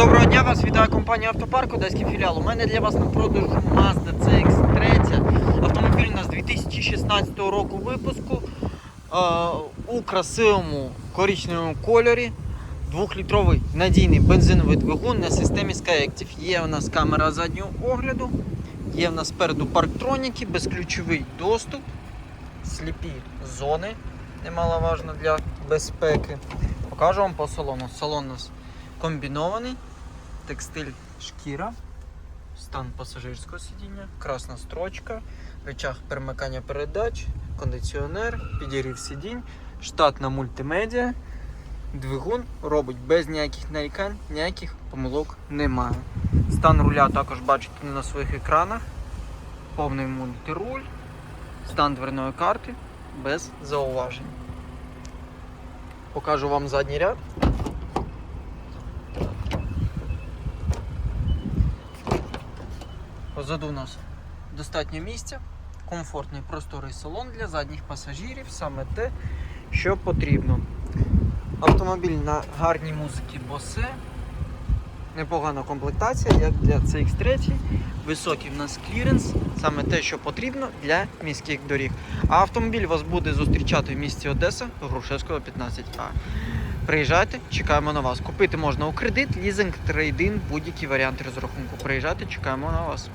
доброго дня, вас вітає компанія Автопарк, Одеський філіал. У мене для вас на продажу Mazda CX-3. Автомобіль у нас 2016 року випуску е, у красивому коричневому кольорі. Двохлітровий надійний бензиновий двигун на системі SkyActiv. Є у нас камера заднього огляду, є у нас спереду парктроніки, безключовий доступ, сліпі зони, немаловажно для безпеки. Покажу вам по салону. Салон у нас комбінований, текстиль шкіра, стан пасажирського сидіння, красна строчка, рычаг перемикання передач, кондиціонер, підігрів сидінь, штатна мультимедіа. Двигун робить без ніяких нарікань, ніяких помилок немає. Стан руля також бачите на своїх екранах. Повний мультируль, стан дверної карти без зауважень. Покажу вам задній ряд. Позаду у нас достатньо місця, комфортний просторий салон для задніх пасажирів, саме те, що потрібно. Автомобіль на гарній музиці Bose. Непогана комплектація, як для CX3. Високий в нас кліренс, саме те, що потрібно для міських доріг. А автомобіль вас буде зустрічати в місті Одеса, Грушевського 15А. Приїжджайте, чекаємо на вас. Купити можна у кредит, лізинг, трейдин, будь-які варіанти розрахунку. Приїжджайте, чекаємо на вас.